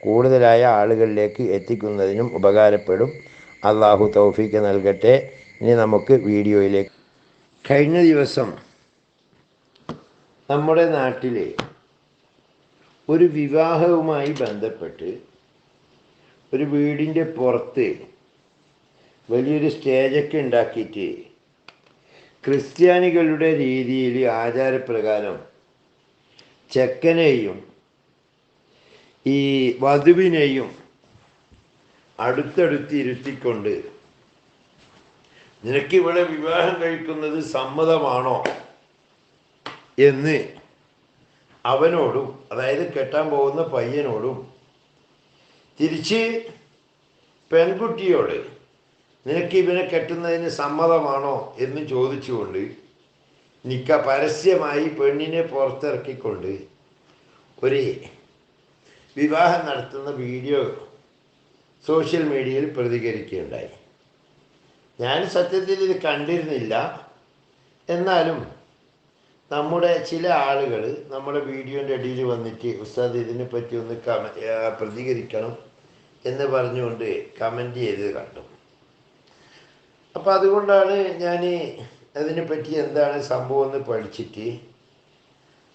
കൂടുതലായ ആളുകളിലേക്ക് എത്തിക്കുന്നതിനും ഉപകാരപ്പെടും. അള്ളാഹു തൗഫീക്ക് നൽകട്ടെ. ഇനി നമുക്ക് വീഡിയോയിലേക്ക്. കഴിഞ്ഞ ദിവസം നമ്മുടെ നാട്ടിലെ ഒരു വിവാഹവുമായി ബന്ധപ്പെട്ട് ഒരു വീടിന്റെ പുറത്ത് വലിയൊരു സ്റ്റേജൊക്കെ ഉണ്ടാക്കിയിട്ട് ക്രിസ്ത്യാനികളുടെ രീതിയിൽ ആചാരപ്രകാരം ചെക്കനെയും ഈ വധുവിനെയും അടുത്തടുത്ത് ഇരുത്തിക്കൊണ്ട് നിനക്ക് ഇവിടെ വിവാഹം കഴിക്കുന്നത് സമ്മതമാണോ എന്ന് അവനോടും അതായത് കെട്ടാൻ പോകുന്ന പയ്യനോടും തിരിച്ച് പെൺകുട്ടിയോട് നിനക്ക് ഇവനെ കെട്ടുന്നതിന് സമ്മതമാണോ എന്ന് ചോദിച്ചുകൊണ്ട് നിക്ക പരസ്യമായി പെണ്ണിനെ പുറത്തിറക്കിക്കൊണ്ട് ഒരു വിവാഹം നടത്തുന്ന വീഡിയോ സോഷ്യൽ മീഡിയയിൽ പ്രതികരിക്കുകയുണ്ടായി. ഞാൻ സത്യത്തിൽ ഇത് കണ്ടിരുന്നില്ല. എന്നാലും നമ്മുടെ ചില ആളുകൾ നമ്മുടെ വീഡിയോന്റെ അടിയിൽ വന്നിട്ട് ഉസ്താദ് ഇതിനെ പറ്റി ഒന്ന് കമ പ്രതികരിക്കണം എന്ന് പറഞ്ഞുകൊണ്ട് കമന്റ് ചെയ്ത് കണ്ടു. അപ്പോൾ അതുകൊണ്ടാണ് ഞാൻ അതിനെപ്പറ്റി എന്താണ് സംഭവം എന്ന് പഠിച്ചിട്ട്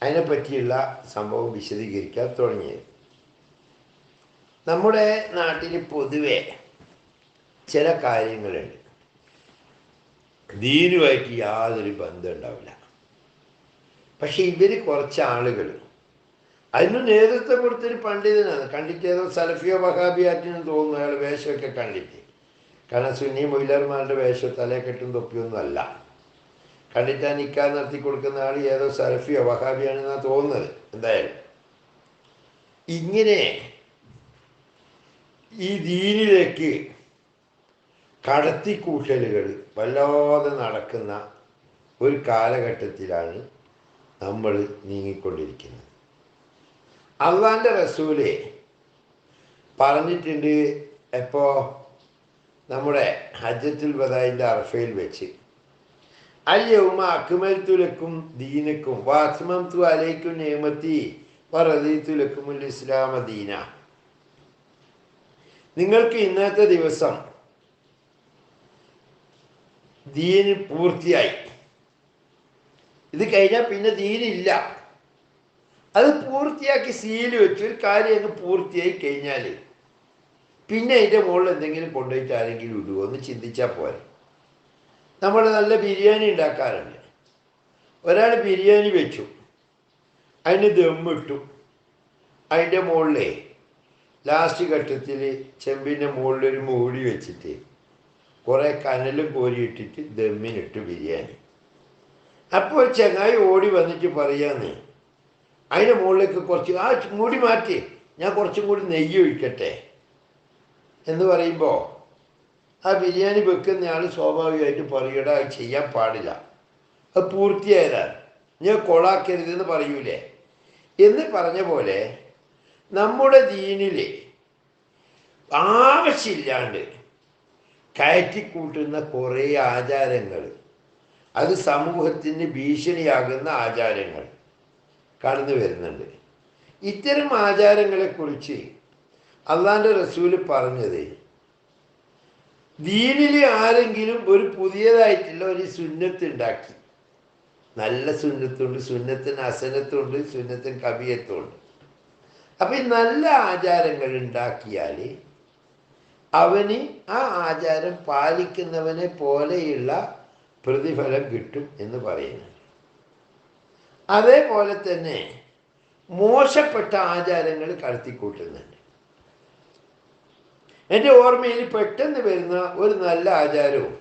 അതിനെപ്പറ്റിയുള്ള സംഭവം വിശദീകരിക്കാൻ തുടങ്ങിയത്. നമ്മുടെ നാട്ടിൽ പൊതുവെ ചില കാര്യങ്ങളുണ്ട്. ദീനുമായിട്ട് യാതൊരു ബന്ധം ഉണ്ടാവില്ല. പക്ഷെ ഇവർ കുറച്ച് ആളുകൾ അതിന് നേതൃത്വം കൊടുത്തൊരു പണ്ഡിതനാണ്. കണ്ടിട്ട് ഏതോ സലഫിയോ ബഹാബിയാറ്റിനും തോന്നുന്നു അയാൾ വേഷമൊക്കെ കണ്ടിട്ട്. കാരണം സുന്നി മൊയിലർമാരുടെ വേഷം തലേ കെട്ടും തൊപ്പിയൊന്നും അല്ല. കണ്ടിട്ട് ആ നിക്കാൻ നടത്തി കൊടുക്കുന്ന ആൾ ഏതോ സലഫിയോ വഹാബിയാണെന്നാണ് തോന്നുന്നത്. എന്തായാലും. ഇങ്ങനെ ഈ ദീനിലേക്ക് കടത്തിക്കൂട്ടലുകൾ വല്ലാതെ നടക്കുന്ന ഒരു കാലഘട്ടത്തിലാണ് നമ്മൾ നീങ്ങിക്കൊണ്ടിരിക്കുന്നത്. അള്ളാന്റെ റസൂലെ പറഞ്ഞിട്ടുണ്ട് എപ്പോൾ നമ്മുടെ ഹജ്ജത്തുൽ ബദായിന്റെ അർഫയിൽ വെച്ച്. അയ്യവുമ അക്മൽത്തുലക്കും ദീനക്കും വാസ്മംതു അലൈക്കും നിയമത്തി വറദീത്തുലക്കുമുൽ ഇസ്ലാമ ദീന. നിങ്ങൾക്ക് ഇന്നത്തെ ദിവസം ദീന് പൂർത്തിയായി. ഇത് കഴിഞ്ഞാൽ പിന്നെ ദീനില്ല. അത് പൂർത്തിയാക്കി സീൽ വെച്ച് ഒരു കാര്യം അങ്ങ് പൂർത്തിയായി കഴിഞ്ഞാൽ പിന്നെ അതിന്റെ മുകളിൽ എന്തെങ്കിലും കൊണ്ടുപോയിട്ട് ആരെങ്കിലും ഇടുമോ എന്ന് ചിന്തിച്ചാൽ പോരെ. നമ്മൾ നല്ല ബിരിയാണി ഉണ്ടാക്കാറുണ്ട്. ഒരാൾ ബിരിയാണി വെച്ചു. അതിന് ദമ്മിട്ടു അതിന്റെ മുകളിലേ ലാസ്റ്റ് ഘട്ടത്തിൽ ചെമ്പിന്റെ മുകളിലൊരു മൂടി വെച്ചിട്ട് കുറേ കനലും കോരിയിട്ടിട്ട് ദമ്മിനിട്ട് ബിരിയാണി. അപ്പോൾ ഒരു ചങ്ങായി ഓടി വന്നിട്ട് പറയാന്ന് അതിന്റെ മുകളിലേക്ക് കുറച്ച് ആ മൂടി മാറ്റി ഞാൻ കുറച്ചും കൂടി നെയ്യ് ഒഴിക്കട്ടെ. എന്ന് പറയുമ്പോൾ ആ ബിരിയാണി വെക്കുന്നയാൾ സ്വാഭാവികമായിട്ട് പറയടാ അത് ചെയ്യാൻ പാടില്ല. അത് പൂർത്തിയായതാണ്. ഞാൻ കൊളാക്കരുതെന്ന് പറയൂലേ? എന്ന് പറഞ്ഞ പോലെ നമ്മുടെ ദീനിൽ ആവശ്യമില്ലാണ്ട് കയറ്റിക്കൂട്ടുന്ന കുറേ ആചാരങ്ങൾ. അത് സമൂഹത്തിന് ഭീഷണിയാകുന്ന ആചാരങ്ങൾ കടന്നു വരുന്നുണ്ട്. ഇത്തരം ആചാരങ്ങളെക്കുറിച്ച് അള്ളാന്റെ റസൂൽ പറഞ്ഞത് ദീനിൽ ആരെങ്കിലും ഒരു പുതിയതായിട്ടുള്ള ഒരു സുന്നത്ത് ഉണ്ടാക്കി. നല്ല സുന്നത്തുണ്ട് സുന്നത്തിന് അസനത്തുണ്ട് സുന്നത്തിന് കവിയത്തുണ്ട്. അപ്പം നല്ല ആചാരങ്ങൾ ഉണ്ടാക്കിയാൽ അവന് ആ ആചാരം പാലിക്കുന്നവനെ പോലെയുള്ള പ്രതിഫലം കിട്ടും എന്ന് പറയുന്നു. അതേപോലെ തന്നെ മോശപ്പെട്ട ആചാരങ്ങൾ കടത്തിക്കൂട്ടുന്നുണ്ട്. എന്റെ ഓർമ്മയിൽ പെട്ടെന്ന് വരുന്ന ഒരു നല്ല ആചാരവും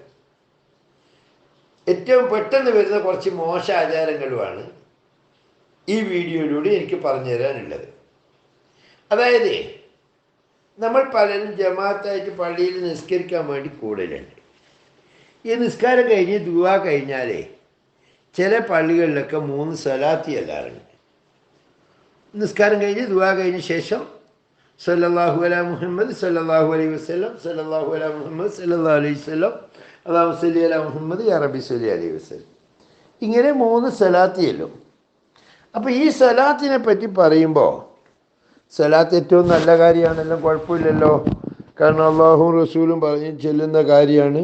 ഏറ്റവും പെട്ടെന്ന് വരുന്ന കുറച്ച് മോശ ആചാരങ്ങളുമാണ് ഈ വീഡിയോയിലൂടെ എനിക്ക് പറഞ്ഞു തരാനുള്ളത് അതായത് നമ്മൾ പലരും ജമാഅത്തായിട്ട് പള്ളിയിൽ നിസ്കരിക്കാൻ വേണ്ടി കൂടുതലുണ്ട്. ഈ നിസ്കാരം കഴിഞ്ഞ് ദുവാ കഴിഞ്ഞാലേ ചില പള്ളികളിലൊക്കെ മൂന്ന് സ്വലാത്തി എല്ലാറുണ്ട് നിസ്കാരം കഴിഞ്ഞ് ദുവാ കഴിഞ്ഞ ശേഷം സല്ലല്ലാഹു അല മുഹമ്മദ് സല്ലല്ലാഹു അലൈഹി വസ്ലം സല്ലല്ലാഹു അല മുഹമ്മദ് സല്ലല്ലാഹു അലൈഹി വസ്ലം അള്ളാഹു സല്ലി അല മുഹമ്മദ് യാ സലി സല്ലി അലൈഹി വസല്ലം. ഇങ്ങനെ മൂന്ന് സലാത്തിയല്ലോ അപ്പോൾ ഈ സ്വലാത്തിനെ പറ്റി പറയുമ്പോൾ സ്വലാത്ത് ഏറ്റവും നല്ല കാര്യമാണല്ലോ കുഴപ്പമില്ലല്ലോ. കാരണം അള്ളാഹും റസൂലും പറഞ്ഞ് ചെല്ലുന്ന കാര്യമാണ്.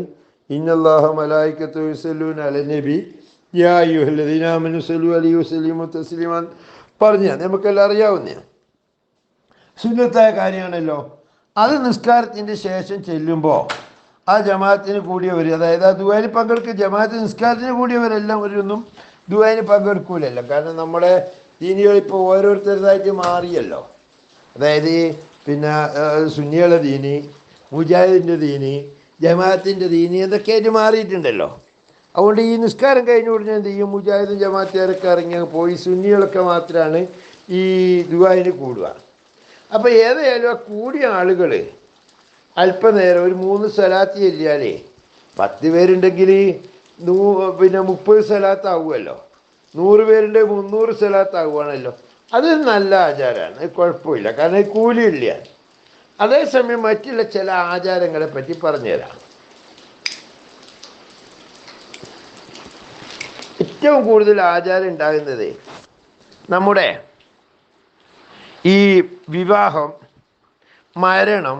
ഇന്നല്ലാഹു മലായിക്കത്തു യുസല്ലൂൻ അല നബി. യാ അലൈഹി വസല്ലിമു തസ്ലിമാൻ. പറഞ്ഞ നമുക്കെല്ലാം അറിയാവുന്ന. സുന്നത്തായ കാര്യമാണല്ലോ. അത് നിസ്കാരത്തിന്റെ ശേഷം ചെല്ലുമ്പോൾ ആ ജമാഅത്തിന് കൂടിയവർ അതായത് ആ ദുബായിൽ പങ്കെടുക്കുക ജമാഅത്ത് നിസ്കാരത്തിന് കൂടിയവരെല്ലാം ഒരൊന്നും ദുബായിൽ പങ്കെടുക്കൂലല്ലോ. കാരണം നമ്മുടെ ദീനികൾ ഇപ്പോൾ ഓരോരുത്തരുതായിട്ട് മാറിയല്ലോ. അതായത് പിന്നെ സുന്നികളുടെ ദീനി മുജാഹിദിന്റെ ദീനി ജമാഅത്തിന്റെ ദീനി എന്നൊക്കെയായിട്ട് മാറിയിട്ടുണ്ടല്ലോ. അതുകൊണ്ട് ഈ നിസ്കാരം കഴിഞ്ഞ ഉടനെ എന്ത് ചെയ്യും? മുജാഹിദും ജമാഅത്തുകാരൊക്കെ ഇറങ്ങി പോയി. സുന്നികളൊക്കെ മാത്രമാണ് ഈ ദുബായിന് കൂടുക. അപ്പോൾ ഏതായാലും ആ കൂടിയ ആളുകൾ അല്പനേരം ഒരു മൂന്ന് സ്ഥലത്ത് ചെല്ലിയാലേ പത്ത് പേരുണ്ടെങ്കിൽ നൂ പിന്നെ മുപ്പത് സ്ഥലത്താവുമല്ലോ നൂറ് പേരുണ്ടെങ്കിൽ മുന്നൂറ് സ്വലാത്താവുകയാണല്ലോ അത് നല്ല ആചാരമാണ് കുഴപ്പമില്ല. കാരണം കൂലിയില്ല. അതേസമയം മറ്റുള്ള ചില ആചാരങ്ങളെ പറ്റി പറഞ്ഞുതരാം. ഏറ്റവും കൂടുതൽ ആചാരം ഉണ്ടാകുന്നത് നമ്മുടെ ഈ വിവാഹം മരണം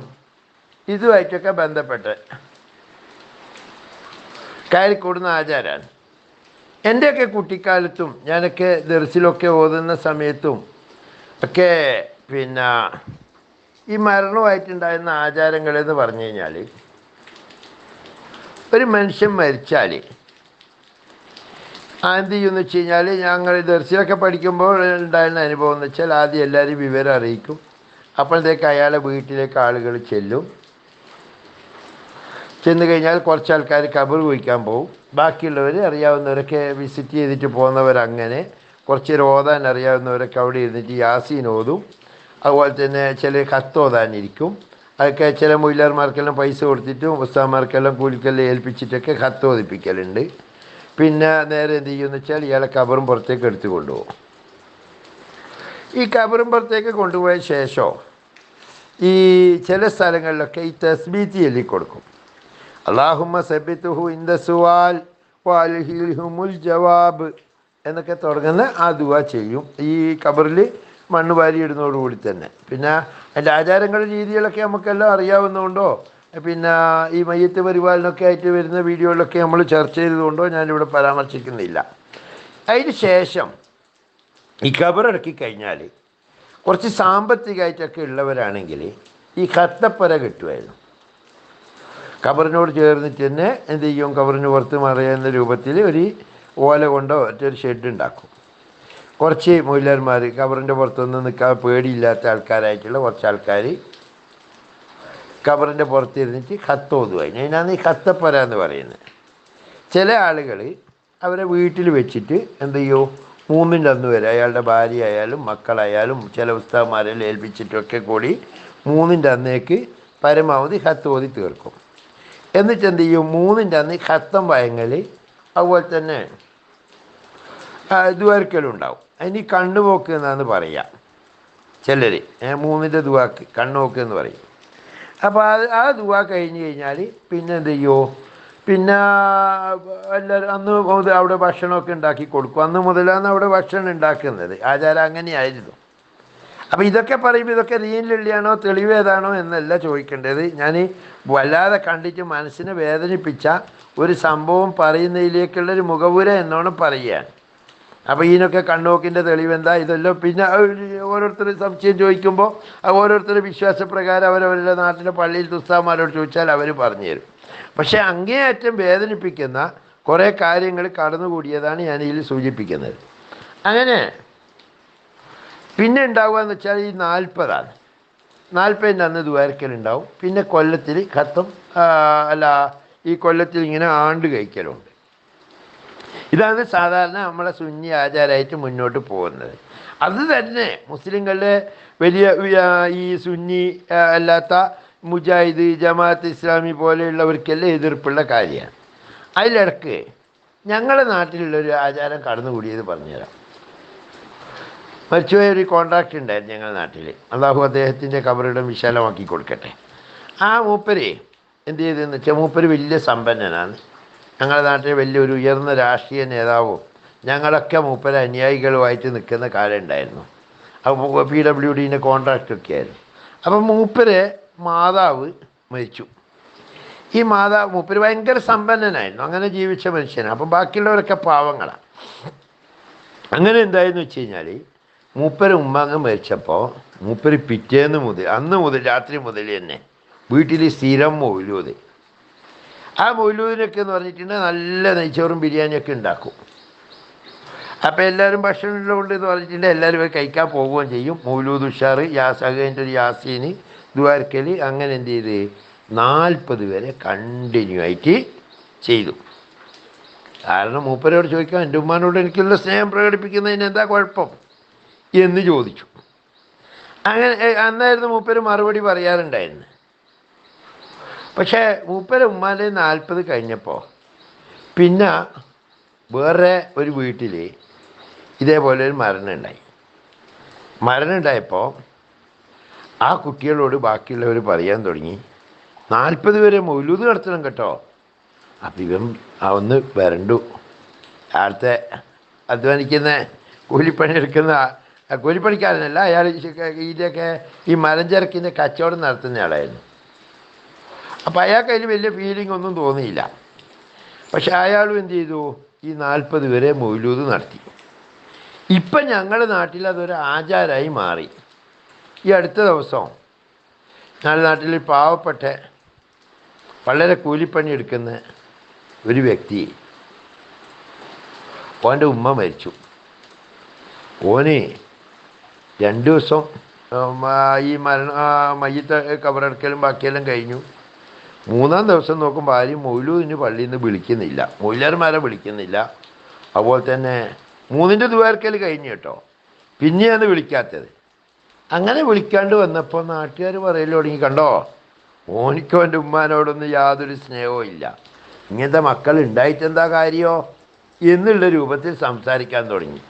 ഇതുമായിട്ടൊക്കെ ബന്ധപ്പെട്ട് കയറിക്കൂടുന്ന ആചാരമാണ് എന്റെയൊക്കെ കുട്ടിക്കാലത്തും ഞാനൊക്കെ ദർസിലൊക്കെ ഓതുന്ന സമയത്തും ഒക്കെ പിന്നെ ഈ മരണമായിട്ടുണ്ടായിരുന്ന ആചാരങ്ങളെന്ന് പറഞ്ഞു കഴിഞ്ഞാൽ ഒരു മനുഷ്യൻ മരിച്ചാൽ ആദ്യം ചെയ്യുമെന്ന് വെച്ച് കഴിഞ്ഞാൽ ഞങ്ങൾ ദർശനമൊക്കെ പഠിക്കുമ്പോൾ ഉണ്ടായിരുന്ന അനുഭവം എന്ന് വെച്ചാൽ ആദ്യം എല്ലാവരും വിവരം അറിയിക്കും. അപ്പോഴത്തേക്ക് അയാളെ വീട്ടിലേക്ക് ആളുകൾ ചെല്ലും. ചെന്ന് കഴിഞ്ഞാൽ കുറച്ച് ആൾക്കാർ കബർ കുഴിക്കാൻ പോകും ബാക്കിയുള്ളവർ അറിയാവുന്നവരൊക്കെ വിസിറ്റ് ചെയ്തിട്ട് പോകുന്നവരങ്ങനെ. കുറച്ച് നേരം ഓതാൻ അറിയാവുന്നവരൊക്കെ അവിടെ ഇരുന്നിട്ട് യാസീൻ ഓതും. അതുപോലെ തന്നെ ചില കത്ത് ഓതാനിരിക്കും. അതൊക്കെ ചില മൊയിലാർമാർക്കെല്ലാം പൈസ കൊടുത്തിട്ടും ഉസ്താമാർക്കെല്ലാം കൂലിക്കെല്ലാം ഏൽപ്പിച്ചിട്ടൊക്കെ കത്ത് ഓതിപ്പിക്കലുണ്ട്. പിന്നെ നേരെ എന്ത് ചെയ്യുമെന്ന് വെച്ചാൽ ഇയാളെ കബറും പുറത്തേക്ക് എടുത്ത് കൊണ്ടുപോകും. ഈ കബറും പുറത്തേക്ക് കൊണ്ടുപോയ ശേഷം ഈ ചില സ്ഥലങ്ങളിലൊക്കെ ഈ തസ്ബീത്തി ചൊല്ലി കൊടുക്കും സബിത്തുഹു ജവാബ് എന്നൊക്കെ തുടങ്ങുന്ന ആ ദുവ ചെയ്യും. ഈ കബറിൽ മണ്ണ് വാരിയിടുന്നതോടുകൂടി തന്നെ. പിന്നെ അതിന്റെ ആചാരങ്ങളുടെ രീതികളൊക്കെ നമുക്കെല്ലാം അറിയാവുന്നതുകൊണ്ടോ പിന്നെ ഈ മയ്യത്ത് പരിപാലനമൊക്കെ ആയിട്ട് വരുന്ന വീഡിയോയിലൊക്കെ നമ്മൾ ചർച്ച ചെയ്തതുകൊണ്ടോ ഞാനിവിടെ പരാമർശിക്കുന്നില്ല. അതിന് ശേഷം ഈ കബറിറക്കി കഴിഞ്ഞാൽ കുറച്ച് സാമ്പത്തികമായിട്ടൊക്കെ ഉള്ളവരാണെങ്കിൽ ഈ കത്തപ്പര കിട്ടുമായിരുന്നു. കബറിനോട് ചേർന്നിട്ട് തന്നെ എന്ത് ചെയ്യും? കബറിന് പുറത്ത് മറയുന്ന രൂപത്തിൽ ഒരു ഓല കൊണ്ടോ മറ്റൊരു ഷെഡ് ഉണ്ടാക്കും. കുറച്ച് മൊയിലന്മാർ കബറിന്റെ പുറത്തൊന്നും നിൽക്കാൻ പേടിയില്ലാത്ത ആൾക്കാരായിട്ടുള്ള കുറച്ച് ആൾക്കാർ കബറിന്റെ പുറത്തിരുന്നിട്ട് കത്തോതുവായി അതിനാണ് ഈ കത്തപ്പര എന്ന് പറയുന്നത്. ചില ആളുകൾ അവരെ വീട്ടിൽ വെച്ചിട്ട് എന്ത് ചെയ്യും? മൂന്നിന്റെ അന്ന് വരെ അയാളുടെ ഭാര്യ ആയാലും മക്കളായാലും ചില ഉസ്താവന്മാരെ ഏൽപ്പിച്ചിട്ടൊക്കെ കൂടി മൂന്നിന്റെ അന്നേക്ക് പരമാവധി കത്ത് ഓതി തീർക്കും. എന്നിട്ട് എന്ത് ചെയ്യും മൂന്നിന്റെ അന്ന് കത്തം വയങ്ങൽ അതുപോലെ തന്നെ ദുവാർക്കലും ഉണ്ടാവും അതിന് കണ്ണുപോക്ക് എന്നാന്ന് പറയുക. ചിലർ മൂന്നിന്റെ ദുവാക്ക് കണ്ണുപോക്ക് എന്ന് പറയും. അപ്പോൾ അത് ആ ദുവാ കഴിഞ്ഞ് കഴിഞ്ഞാൽ പിന്നെ എന്ത് ചെയ്യുമോ പിന്നെ എല്ലാവരും അന്ന് മുതൽ അവിടെ ഭക്ഷണമൊക്കെ ഉണ്ടാക്കി കൊടുക്കും. അന്ന് മുതലാണ് അവിടെ ഭക്ഷണം ഉണ്ടാക്കുന്നത്. ആചാരം അങ്ങനെയായിരുന്നു. അപ്പം ഇതൊക്കെ പറയുമ്പോൾ ഇതൊക്കെ ലീനിലുള്ളിയാണോ തെളിവ് ഏതാണോ എന്നല്ല ചോദിക്കേണ്ടത്. ഞാൻ വല്ലാതെ കണ്ടിട്ട് മനസ്സിനെ വേദനിപ്പിച്ച ഒരു സംഭവം പറയുന്നതിലേക്കുള്ളൊരു മുഖവുര എന്നോണം പറയുകയാണ്. അപ്പോൾ ഇതിനൊക്കെ കണ്ണോക്കിന്റെ തെളിവെന്താ? ഇതെല്ലാം പിന്നെ ഓരോരുത്തർ സംശയം ചോദിക്കുമ്പോൾ ഓരോരുത്തർ വിശ്വാസപ്രകാരം അവരവരുടെ നാട്ടിലെ പള്ളിയിൽ തുസ്താമാരോട് ചോദിച്ചാൽ അവർ പറഞ്ഞു തരും. പക്ഷേ അങ്ങേയറ്റം വേദനിപ്പിക്കുന്ന കുറേ കാര്യങ്ങൾ കടന്നുകൂടിയതാണ് ഞാൻ ഇതിൽ സൂചിപ്പിക്കുന്നത്. അങ്ങനെ പിന്നെ ഉണ്ടാവുക എന്ന് വെച്ചാൽ ഈ നാൽപ്പതാണ്. നാൽപ്പതിന്റെ അന്ന് ദ്വാരക്കലുണ്ടാവും പിന്നെ കൊല്ലത്തിൽ കത്തും അല്ല ഈ കൊല്ലത്തിൽ ഇങ്ങനെ ആണ്ട് കഴിക്കലുണ്ട്. ഇതാണ് സാധാരണ നമ്മളെ സുന്നി ആചാരമായിട്ട് മുന്നോട്ട് പോകുന്നത്. അത് തന്നെ മുസ്ലിങ്ങളുടെ വലിയ ഈ സുന്നി അല്ലാത്ത മുജാഹിദ് ജമാഅത്ത് ഇസ്ലാമി പോലെയുള്ളവർക്കെല്ലാം എതിർപ്പുള്ള കാര്യമാണ്. അതിലിടക്ക് ഞങ്ങളുടെ നാട്ടിലുള്ളൊരു ആചാരം കടന്നുകൂടിയത് പറഞ്ഞുതരാം. മരിച്ചുപോയ ഒരു കോൺട്രാക്റ്റ് ഉണ്ടായിരുന്നു ഞങ്ങളുടെ നാട്ടിൽ അള്ളാഹു അദ്ദേഹത്തിന്റെ കബറിടം വിശാലമാക്കി കൊടുക്കട്ടെ. ആ മൂപ്പര് എന്ത് ചെയ്തെന്ന് വെച്ചാൽ മൂപ്പര് വലിയ സമ്പന്നനാണ്. ഞങ്ങളുടെ നാട്ടിൽ വലിയൊരു ഉയർന്ന രാഷ്ട്രീയ നേതാവും ഞങ്ങളൊക്കെ മൂപ്പര് അനുയായികളുമായിട്ട് നിൽക്കുന്ന കാലം ഉണ്ടായിരുന്നു. അപ്പോൾ പി ഡബ്ല്യു ഡിന്റെ കോൺട്രാക്റ്റ് ഒക്കെ ആയിരുന്നു. അപ്പം മൂപ്പര് മാതാവ് മരിച്ചു. ഈ മാതാവ് മൂപ്പര് ഭയങ്കര സമ്പന്നനായിരുന്നു. അങ്ങനെ ജീവിച്ച മനുഷ്യനാണ്. അപ്പം ബാക്കിയുള്ളവരൊക്കെ പാവങ്ങളാണ് അങ്ങനെ എന്തായെന്ന് വെച്ച് കഴിഞ്ഞാൽ മൂപ്പര് ഉമ്മാങ്ങ മരിച്ചപ്പോൾ മൂപ്പര് പിറ്റേന്ന് മുതൽ അന്ന് മുതൽ രാത്രി മുതൽ തന്നെ വീട്ടിൽ സ്ഥിരം മൊയിലൂത് ആ മൊയിലൂതിനൊക്കെ എന്ന് പറഞ്ഞിട്ടുണ്ടെങ്കിൽ നല്ല നെയ്ച്ചോറും ബിരിയാണിയൊക്കെ ഉണ്ടാക്കും. അപ്പോൾ എല്ലാവരും ഭക്ഷണം ഉള്ളതുകൊണ്ട് എന്ന് പറഞ്ഞിട്ടുണ്ടെങ്കിൽ എല്ലാവരും പോയി കഴിക്കാൻ പോവുകയും ചെയ്യും. മൗലൂദ് ഉഷാർ യാസ് അത് ഒരു യാസീന് ദ്വാരക്കൽ അങ്ങനെ എന്ത് ചെയ്ത് നാൽപ്പത് വരെ കണ്ടിന്യൂ ആയിട്ട് ചെയ്തു. കാരണം മൂപ്പരോട് ചോദിക്കാം എന്റെ ഉമ്മാനോട് എനിക്കുള്ള സ്നേഹം പ്രകടിപ്പിക്കുന്നതിന് എന്താ കുഴപ്പം? എന്ന് ചോദിച്ചു. അങ്ങനെ അന്നായിരുന്നു മൂപ്പര് മറുപടി പറയാറുണ്ടായിരുന്നു. പക്ഷേ മൂപ്പര് ഉമ്മാന്റെ നാൽപ്പത് കഴിഞ്ഞപ്പോൾ പിന്നെ വേറെ ഒരു വീട്ടിൽ ഇതേപോലെ ഒരു മരണമുണ്ടായി. മരണമുണ്ടായപ്പോൾ ആ കുട്ടികളോട് ബാക്കിയുള്ളവർ പറയാൻ തുടങ്ങി. നാൽപ്പത് വരെ മൗലൂത് നടത്തണം കേട്ടോ. അപ്പം ഇവൻ അവന്ന് വരണ്ടു. ആളത്തെ അധ്വാനിക്കുന്ന കൂലിപ്പണി എടുക്കുന്ന കൂലിപ്പണിക്കാരനല്ല അയാൾ ഇതൊക്കെ ഈ മലഞ്ചരക്കിന്റെ കച്ചവടം നടത്തുന്ന ആളായിരുന്നു. അപ്പം അയാൾക്ക് അതിന് വലിയ ഫീലിംഗ് ഒന്നും തോന്നിയില്ല. പക്ഷെ അയാളും എന്ത് ചെയ്തു? ഈ നാൽപ്പത് വരെ മൊയിലൂത് നടത്തി. ഇപ്പം ഞങ്ങളുടെ നാട്ടിൽ അതൊരു ആചാരമായി മാറി. ഈ അടുത്ത ദിവസം ഞങ്ങളുടെ നാട്ടിൽ പാവപ്പെട്ട വളരെ കൂലിപ്പണി എടുക്കുന്ന ഒരു വ്യക്തി ഓന്റെ ഉമ്മ മരിച്ചു. ഓന് രണ്ട് ദിവസം ഈ മരണ മയ്യത്തെ കബറടക്കലും ബാക്കിയെല്ലാം കഴിഞ്ഞു. മൂന്നാം ദിവസം നോക്കുമ്പോൾ ആരും മൊയ്ലൂദിന് പള്ളിയിൽ നിന്ന് വിളിക്കുന്നില്ല. മൊയിലാർമാരെ വിളിക്കുന്നില്ല. അതുപോലെ തന്നെ മൂന്നിന്റെ ദ്വാരക്കൽ കഴിഞ്ഞു കേട്ടോ. പിന്നെയാണ് വിളിക്കാത്തത്. അങ്ങനെ വിളിക്കാണ്ട് വന്നപ്പോൾ നാട്ടുകാർ പറയൽ തുടങ്ങി കണ്ടോ ഓനിക്കോ എന്റെ ഉമ്മാനോടൊന്നും യാതൊരു സ്നേഹവും ഇല്ല. ഇങ്ങനത്തെ മക്കൾ ഉണ്ടായിട്ടെന്താ കാര്യമോ എന്നുള്ള രൂപത്തിൽ സംസാരിക്കാൻ തുടങ്ങി.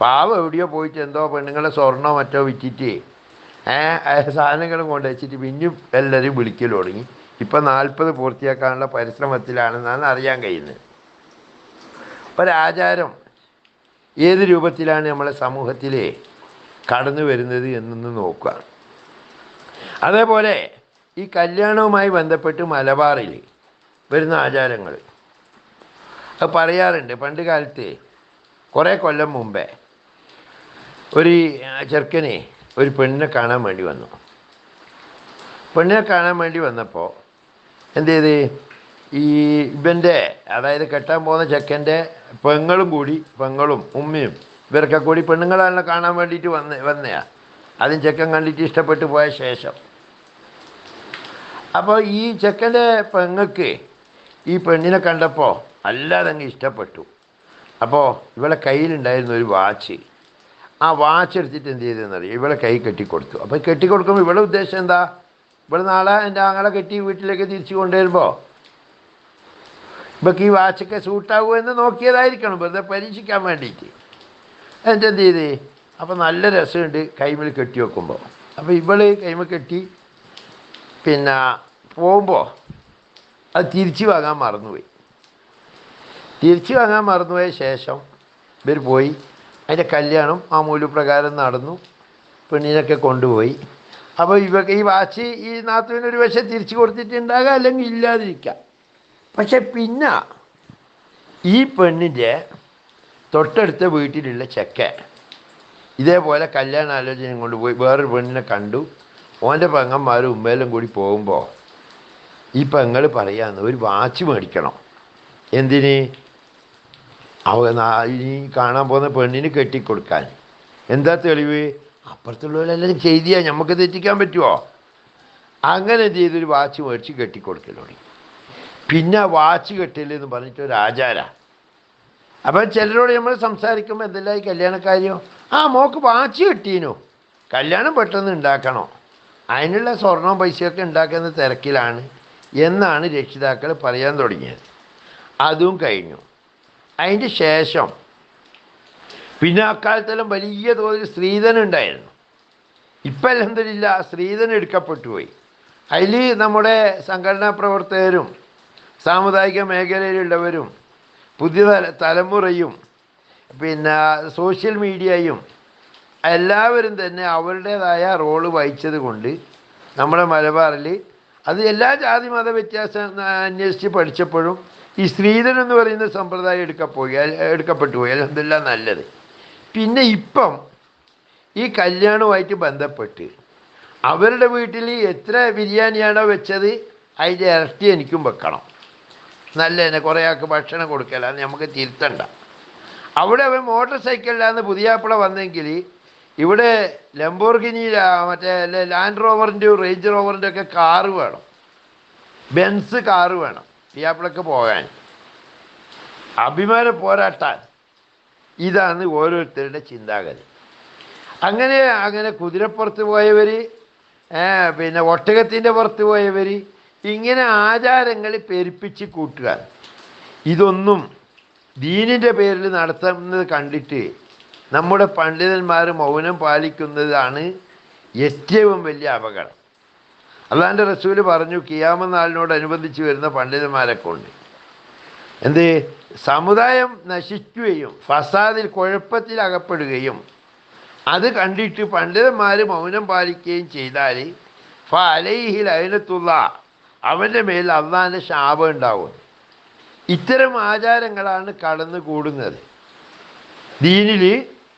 പാവം എവിടെയോ പോയിട്ട് എന്തോ പെണ്ണുങ്ങളെ സ്വർണോ മറ്റോ വിറ്റിട്ട് ഏഹ് സാധനങ്ങളും കൊണ്ട് വെച്ചിട്ട് പിന്നെ എല്ലാവരും വിളിക്കൽ തുടങ്ങി. ഇപ്പം നാൽപ്പത് പൂർത്തിയാക്കാനുള്ള പരിശ്രമത്തിലാണെന്നാണ് അറിയാൻ കഴിയുന്നത്. ആചാരം ഏത് രൂപത്തിലാണ് നമ്മളെ സമൂഹത്തിൽ കടന്നു വരുന്നത് എന്നൊന്ന് നോക്കുക. അതേപോലെ ഈ കല്യാണവുമായി ബന്ധപ്പെട്ട് മലബാറിൽ വരുന്ന ആചാരങ്ങൾ. അത് പറയാറുണ്ട് പണ്ട് കാലത്ത് കുറേ കൊല്ലം മുമ്പേ ഒരു ചെറുക്കനെ ഒരു പെണ്ണിനെ കാണാൻ വേണ്ടി വന്നു. പെണ്ണിനെ കാണാൻ വേണ്ടി വന്നപ്പോൾ എന്ത് ചെയ്ത് ഈ ഇവന്റെ അതായത് കെട്ടാൻ പോകുന്ന ചെക്കന്റെ പെങ്ങളും കൂടി പെങ്ങളും ഉമ്മയും ഇവരൊക്കെ കൂടി പെണ്ണുങ്ങളാണല്ലോ കാണാൻ വേണ്ടിയിട്ട് വന്ന വന്നയാ. അതും ചെക്കൻ കണ്ടിട്ട് ഇഷ്ടപ്പെട്ടു പോയ ശേഷം. അപ്പോൾ ഈ ചെക്കന്റെ പെങ്ങൾക്ക് ഈ പെണ്ണിനെ കണ്ടപ്പോൾ അല്ലാതെ അങ്ങ് ഇഷ്ടപ്പെട്ടു. അപ്പോൾ ഇവളെ കയ്യിലുണ്ടായിരുന്ന ഒരു വാച്ച് ആ വാച്ച് എടുത്തിട്ട് എന്ത് ചെയ്തെന്നറിയാം ഇവളെ കൈ കെട്ടിക്കൊടുത്തു. അപ്പോൾ കെട്ടിക്കൊടുക്കുമ്പോൾ ഇവളെ ഉദ്ദേശം എന്താ? ഇവിടെ നാളെ എന്റെ ആങ്ങളെ കെട്ടി വീട്ടിലേക്ക് തിരിച്ചു കൊണ്ടുവരുമ്പോൾ ഇവക്ക് ഈ വാച്ചൊക്കെ സൂട്ടാവുമോ എന്ന് നോക്കിയതായിരിക്കണം വെറുതെ പരീക്ഷിക്കാൻ വേണ്ടിയിട്ട്. എന്നിട്ട് എന്ത് ചെയ്ത്? അപ്പോൾ നല്ല രസമുണ്ട് കൈമിൽ കെട്ടി വെക്കുമ്പോൾ അപ്പോൾ ഇവൾ കൈമ കെട്ടി പിന്നെ പോകുമ്പോൾ അത് തിരിച്ചു വാങ്ങാൻ മറന്നുപോയി. തിരിച്ചു വാങ്ങാൻ മറന്നുപോയ ശേഷം ഇവർ പോയി. അതിന്റെ കല്യാണം ആ മൂല്യപ്രകാരം നടന്നു. പെണ്ണിനൊക്കെ കൊണ്ടുപോയി. അപ്പോൾ ഇവ ഈ വാച്ച് ഈ നാത്തുവിനൊരു വശം തിരിച്ചു കൊടുത്തിട്ടുണ്ടാകാം അല്ലെങ്കിൽ ഇല്ലാതിരിക്കാം. പക്ഷെ പിന്നെ ഈ പെണ്ണിന്റെ തൊട്ടടുത്ത വീട്ടിലുള്ള ചെക്ക ഇതേപോലെ കല്യാണ ആലോചന കൊണ്ട് പോയി വേറൊരു പെണ്ണിനെ കണ്ടു. ഓന്റെ പെങ്ങന്മാരും ഉമ്മേലും കൂടി പോകുമ്പോൾ ഈ പെങ്ങൾ പറയാമെന്ന് ഒരു വാച്ച് മേടിക്കണം. എന്തിന്? ഈ കാണാൻ പോകുന്ന പെണ്ണിന് കെട്ടിക്കൊടുക്കാൻ. എന്താ തെളിവ്? അപ്പുറത്തുള്ളവരെല്ലാം ചെയ്തിയാ നമുക്ക് തെറ്റിക്കാൻ പറ്റുമോ അങ്ങനെ ചെയ്തൊരു വാച്ച് മേടിച്ച് കെട്ടിക്കൊടുക്കൽ തുടങ്ങി. പിന്നെ വാച്ച് കെട്ടില്ലെന്ന് പറഞ്ഞിട്ട് ഒരു ആചാര. അപ്പം ചിലരോട് നമ്മൾ സംസാരിക്കുമ്പോൾ എന്തെല്ലാം കല്യാണക്കാരിയോ? ആ മോക്ക് വാച്ച് കിട്ടീനു. കല്യാണം പെട്ടെന്ന് ഉണ്ടാക്കണോ അതിനുള്ള സ്വർണവും പൈസയൊക്കെ ഉണ്ടാക്കുന്ന തിരക്കിലാണ് എന്നാണ് രക്ഷിതാക്കൾ പറയാൻ തുടങ്ങിയത്. അതും കഴിഞ്ഞു. അതിന്റെ ശേഷം പിന്നെ അക്കാലത്തെല്ലാം വലിയ തോതിൽ സ്ത്രീധനം ഉണ്ടായിരുന്നു ഇപ്പം അലഹമില്ല സ്ത്രീധനം എടുക്കപ്പെട്ടു പോയി. അതിൽ നമ്മുടെ സംഘടനാ പ്രവർത്തകരും സാമുദായിക മേഖലയിലുള്ളവരും പുതിയ തല തലമുറയും പിന്നെ സോഷ്യൽ മീഡിയയും എല്ലാവരും തന്നെ അവരുടേതായ റോൾ വഹിച്ചത് കൊണ്ട് നമ്മുടെ മലബാറിൽ അത് എല്ലാ ജാതി മത വ്യത്യാസം അന്വേഷിച്ച് പഠിച്ചപ്പോഴും ഈ സ്ത്രീധൻ എന്ന് പറയുന്ന സമ്പ്രദായം എടുക്കപ്പോയി എടുക്കപ്പെട്ടു പോയി. അലഹദില്ല നല്ലത്. പിന്നെ ഇപ്പം ഈ കല്യാണവുമായിട്ട് ബന്ധപ്പെട്ട് അവരുടെ വീട്ടിൽ എത്ര ബിരിയാണിയാണോ വെച്ചത് അതിന്റെ ഇരട്ടി എനിക്കും വെക്കണം. നല്ല തന്നെ കുറേ ആൾക്ക് ഭക്ഷണം കൊടുക്കലാന്ന് നമുക്ക് തിരുത്തണ്ട. അവിടെ അവൻ മോട്ടോർ സൈക്കിളിലാന്ന് പുതിയാപ്പിള വന്നെങ്കിൽ ഇവിടെ ലംബോർഗിനി മറ്റേ ലാൻഡ് റോവറിന്റെയും റേഞ്ച് റോവറിന്റെ ഒക്കെ കാറ് വേണം. ബെൻസ് കാറ് വേണം. പുതിയാപ്പിളക്ക് പോകാൻ. അഭിമാനം പോരാട്ടാൻ ഇതാണ് ഓരോരുത്തരുടെ ചിന്താഗതി. അങ്ങനെ അങ്ങനെ കുതിരപ്പുറത്ത് പോയവർ പിന്നെ ഒട്ടകത്തിന്റെ പുറത്ത് പോയവർ ഇങ്ങനെ ആചാരങ്ങൾ പെരുപ്പിച്ച് കൂട്ടുക ഇതൊന്നും ദീനിന്റെ പേരിൽ നടത്തുന്നത് കണ്ടിട്ട് നമ്മുടെ പണ്ഡിതന്മാർ മൗനം പാലിക്കുന്നതാണ് ഏറ്റവും വലിയ അപകടം. അള്ളാന്റെ റസൂൽ പറഞ്ഞു കിയാമ നാളിനോടനുബന്ധിച്ച് വരുന്ന പണ്ഡിതന്മാരെ കൊണ്ട് എന്ത്? സമുദായം നശിക്കുകയും ഫസാദിൽ കുഴപ്പത്തിൽ അകപ്പെടുകയും അത് കണ്ടിട്ട് പണ്ഡിതന്മാർ മൗനം പാലിക്കുകയും ചെയ്താൽ ഫ അലൈഹിൽ അതിനത്തുള്ള അവന്റെ മേൽ അള്ളാന്റെ ശാപം ഉണ്ടാവും. ഇത്തരം ആചാരങ്ങളാണ് കടന്നു കൂടുന്നത് ദീനിൽ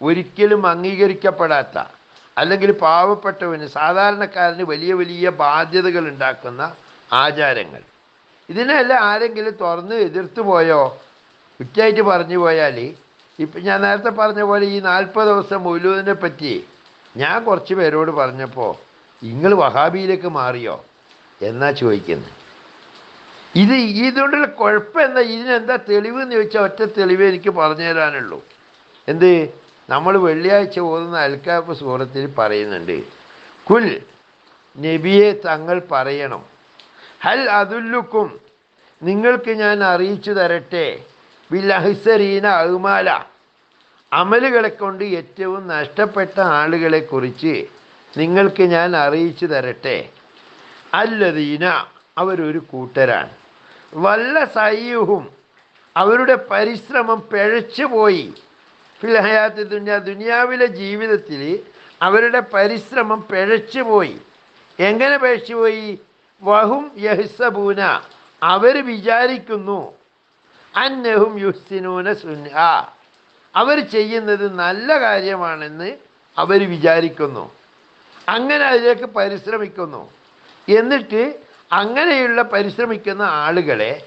ഒരിക്കലും അംഗീകരിക്കപ്പെടാത്ത അല്ലെങ്കിൽ പാവപ്പെട്ടവന് സാധാരണക്കാരന് വലിയ വലിയ ബാധ്യതകൾ ഉണ്ടാക്കുന്ന ആചാരങ്ങൾ. ഇതിനെല്ലാം ആരെങ്കിലും തുറന്ന് എതിർത്തു പോയോ? കുറ്റായിട്ട് പറഞ്ഞു പോയാൽ ഇപ്പം ഞാൻ നേരത്തെ പറഞ്ഞ പോലെ ഈ നാൽപ്പത് ദിവസം മൗലൂദിനെ പറ്റി ഞാൻ കുറച്ച് പേരോട് പറഞ്ഞപ്പോൾ നിങ്ങൾ വഹാബിയിലേക്ക് മാറിയോ? എന്നാ ചോദിക്കുന്നത് ഇത് ഇതുകൊണ്ടുള്ള കുഴപ്പം എന്താ? ഇതിനെന്താ തെളിവ് എന്ന് ചോദിച്ചാൽ ഒറ്റ തെളിവ് എനിക്ക് പറഞ്ഞു തരാനുള്ളൂ. എന്ത്? നമ്മൾ വെള്ളിയാഴ്ച ഓതുന്ന അൽക്കാബ് സൂറത്തിൽ പറയുന്നുണ്ട് കുൽ നബിയെ തങ്ങൾ പറയണം. ഹൽ അതുല്ലുക്കും നിങ്ങൾക്ക് ഞാൻ അറിയിച്ചു തരട്ടെ. ബില്ലഹിസരീന അഹുമാല അമലുകളെ കൊണ്ട് ഏറ്റവും നഷ്ടപ്പെട്ട ആളുകളെക്കുറിച്ച് നിങ്ങൾക്ക് ഞാൻ അറിയിച്ചു തരട്ടെ. അല്ലദീന അവരൊരു കൂട്ടരാണ്. വല്ല സയ്യുഹും അവരുടെ പരിശ്രമം പിഴച്ചു പോയി ഫിൽഹയാത്തി ദുനിയ ദുനിയാവിലെ ജീവിതത്തിൽ അവരുടെ പരിശ്രമം പിഴച്ചു പോയി. എങ്ങനെ പിഴച്ചു പോയി? വഹും യഹ്സബൂന. അവർ വിചാരിക്കുന്നു അന്നഹും യുഹ്സിനൂന സുന അവർ ചെയ്യുന്നത് നല്ല കാര്യമാണെന്ന് അവർ വിചാരിക്കുന്നു. അങ്ങനെ അതിലേക്ക് പരിശ്രമിക്കുന്നു. എന്നിട്ട് അങ്ങനെയുള്ള പരിശ്രമിക്കുന്ന ആളുകളെ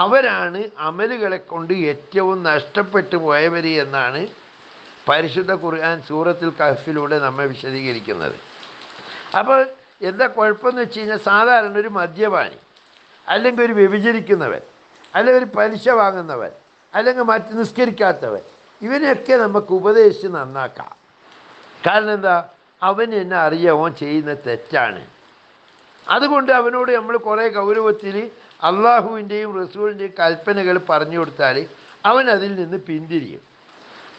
അവരാണ് അമലുകളെ കൊണ്ട് ഏറ്റവും നഷ്ടപ്പെട്ടു പോയവർ എന്നാണ് പരിശുദ്ധ ഖുർആൻ സൂറത്തിൽ കഹഫിലൂടെ നമ്മെ വിശദീകരിക്കുന്നത്. അപ്പോൾ എന്താ കുഴപ്പമെന്ന് വെച്ച് കഴിഞ്ഞാൽ സാധാരണ ഒരു മദ്യപാനി അല്ലെങ്കിൽ ഒരു വ്യഭിചരിക്കുന്നവൻ അല്ലെങ്കിൽ ഒരു പലിശ വാങ്ങുന്നവൻ അല്ലെങ്കിൽ മറ്റ് നിസ്കരിക്കാത്തവൻ ഇവനെയൊക്കെ നമുക്ക് ഉപദേശിച്ച് നന്നാക്കാം. കാരണം എന്താ? അവൻ എന്നെ അറിയാം അവൻ ചെയ്യുന്ന തെറ്റാണ്. അതുകൊണ്ട് അവനോട് നമ്മൾ കുറേ ഗൗരവത്തിൽ അള്ളാഹുവിന്റെയും റസൂലിന്റെയും കൽപ്പനകൾ പറഞ്ഞു കൊടുത്താൽ അവൻ അതിൽ നിന്ന് പിന്തിരിയും.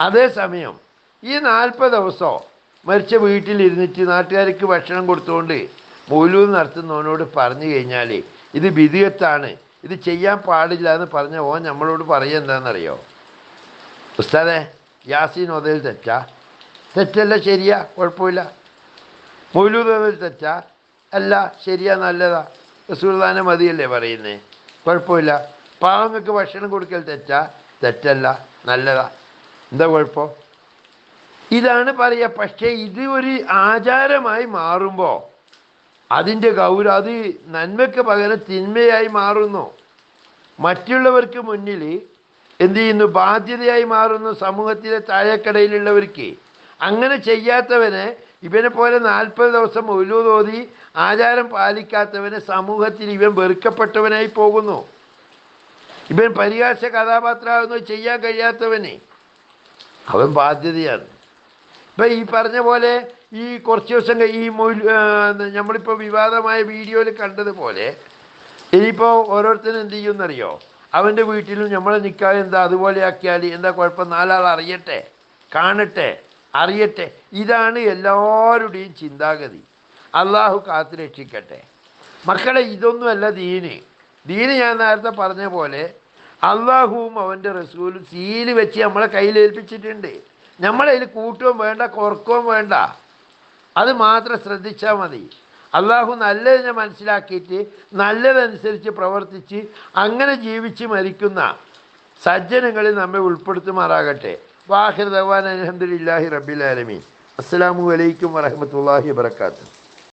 അതേസമയം ഈ നാൽപ്പത് ദിവസം മരിച്ച വീട്ടിലിരുന്നിട്ട് നാട്ടുകാർക്ക് ഭക്ഷണം കൊടുത്തുകൊണ്ട് മൂലൂ നടത്തുന്നവനോട് പറഞ്ഞു കഴിഞ്ഞാൽ ഇത് വിധിയത്താണ് ഇത് ചെയ്യാൻ പാടില്ല എന്ന് പറഞ്ഞ ഓൻ നമ്മളോട് പറയുക എന്താണെന്നറിയോ? ഉസ്താദെ യാസീൻ ഒതയിൽ തെറ്റാ. തെറ്റല്ല ശരിയാ കുഴപ്പമില്ല. മൗലൂദ് ഒതയിൽ തെറ്റാ. അല്ല ശരിയാ നല്ലതാ. റസൂൽദാനെ മതിയല്ലേ പറയുന്നേ? കുഴപ്പമില്ല. പാവങ്ങൾക്ക് ഭക്ഷണം കൊടുക്കൽ തെറ്റാ? തെറ്റല്ല നല്ലതാ. എന്താ കുഴപ്പം? ഇതാണ് പറയുക. പക്ഷേ ഇത് ഒരു ആചാരമായി മാറുമ്പോൾ അതിന്റെ ഗൗരവം അത് നന്മയ്ക്ക് പകരം തിന്മയായി മാറുന്നു. മറ്റുള്ളവർക്ക് മുന്നിൽ എന്ത് ചെയ്യുന്നു? ബാധ്യതയായി മാറുന്നു. സമൂഹത്തിലെ താഴെക്കടയിലുള്ളവർക്ക്. അങ്ങനെ ചെയ്യാത്തവനെ ഇവനെ പോലെ നാൽപ്പത് ദിവസം ഒലുതോതി ആചാരം പാലിക്കാത്തവന് സമൂഹത്തിൽ ഇവൻ വെറുക്കപ്പെട്ടവനായി പോകുന്നു. ഇവൻ പരിഹാസ കഥാപാത്രമാകുന്നു ചെയ്യാൻ കഴിയാത്തവനെ. അവൻ ബാധ്യതയാണ്. ഇപ്പം ഈ പറഞ്ഞ പോലെ ഈ കുറച്ച് ദിവസം ഈ നമ്മളിപ്പോൾ വിവാദമായ വീഡിയോയിൽ കണ്ടതുപോലെ ഇനിയിപ്പോൾ ഓരോരുത്തരും എന്ത് ചെയ്യുമെന്നറിയോ? അവന്റെ വീട്ടിലും നമ്മളെ നിൽക്കാൻ എന്താ? അതുപോലെ ആക്കിയാൽ എന്താ കുഴപ്പം? നാലാൾ അറിയട്ടെ കാണട്ടെ. അറിയട്ടെ. ഇതാണ് എല്ലാവരുടെയും ചിന്താഗതി. അള്ളാഹു കാത്തു രക്ഷിക്കട്ടെ. മക്കളെ ഇതൊന്നുമല്ല ദീന്. ദീന് ഞാൻ നേരത്തെ പറഞ്ഞ പോലെ അള്ളാഹുവും അവന്റെ റസൂലും സീൽ വെച്ച് നമ്മളെ കയ്യിലേൽപ്പിച്ചിട്ടുണ്ട്. നമ്മളെ നമ്മളതിൽ കൂട്ടുകയും വേണ്ട കുറക്കുകയും വേണ്ട. അത് മാത്രം ശ്രദ്ധിച്ചാൽ മതി. അള്ളാഹു നല്ലതിനെ മനസ്സിലാക്കിയിട്ട് നല്ലതനുസരിച്ച് പ്രവർത്തിച്ച് അങ്ങനെ ജീവിച്ച് മരിക്കുന്ന സജ്ജനങ്ങളിൽ നമ്മെ ഉൾപ്പെടുത്തുമാറാകട്ടെ. വാഹിർ ദവാൻ അലഹമുല്ലാഹി റബ്ബിൽ ആലമീൻ. അസ്സാം വലൈക്കും വരഹമത്തല്ലാഹി വാത്തു